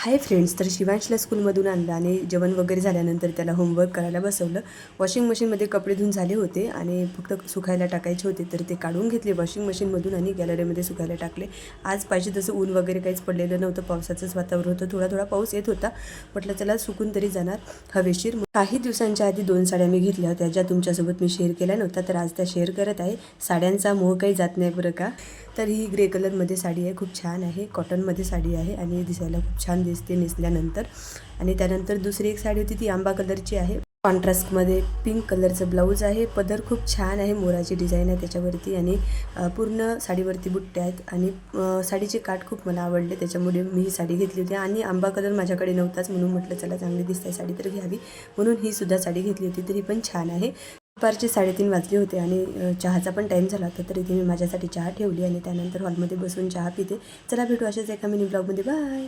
Hi friends तर शिवांशला स्कूलमधून आणलं आणि जेवण वगैरे झाल्यानंतर त्याला होमवर्क करायला बसवलं. वॉशिंग मशीनमध्ये कपडे धुवून झाले होते आणि फक्त सुकायला टाकायचे होते तर ते काढून घेतले वॉशिंग मशीनमधून आणि गॅलरीमध्ये सुकायला टाकले. आज पाहिजे तसं ऊन वगैरे काहीच पडलेलं नव्हतं पावसाचंच वातावरण होतं थोडा थोडा पाऊस येत होता. म्हटलं चला सुकून तरी जाणार हवेशीर. काही दिवसांच्या आधी दोन साड्या मी घेतल्या होत्या ज्या तुमच्यासोबत मी शेअर केल्या नव्हत्या तर आज त्या शेअर करत आहे. साड्यांचा मोह काही जात नाही बरं का? तर ही ग्रे कलरमध्ये साडी आहे. खूप छान आहे. कॉटनमध्ये साडी आहे आणि दिसायला खूप छान दिसते नेसल्यानंतर. आणि त्यानंतर दुसरी एक साडी होती ती आंबा कलरची आहे. कॉन्ट्रास्टमध्ये पिंक कलरचं ब्लाऊज आहे. पदर खूप छान आहे. मोराची डिझाईन आहे त्याच्यावरती आणि पूर्ण साडीवरती बुट्टे आहेत आणि साडीचे काठ खूप मला आवडले. त्याच्यामुळे मी ही साडी घेतली होती आणि आंबा कलर माझ्याकडे नव्हताच म्हणून म्हटलं चला चांगली दिसते साडी तर घ्यावी. म्हणून ही सुद्धा साडी घेतली होती. तरी पण छान आहे. दुपारचे साडेतीन वाजले होते आणि चहाचा पण टाईम झाला होता तर इथे मी माझ्यासाठी चहा ठेवली आणि त्यानंतर हॉलमध्ये बसून चहा पिते. चला भेटू अशाच एका मिनी ब्लॉगमध्ये बाय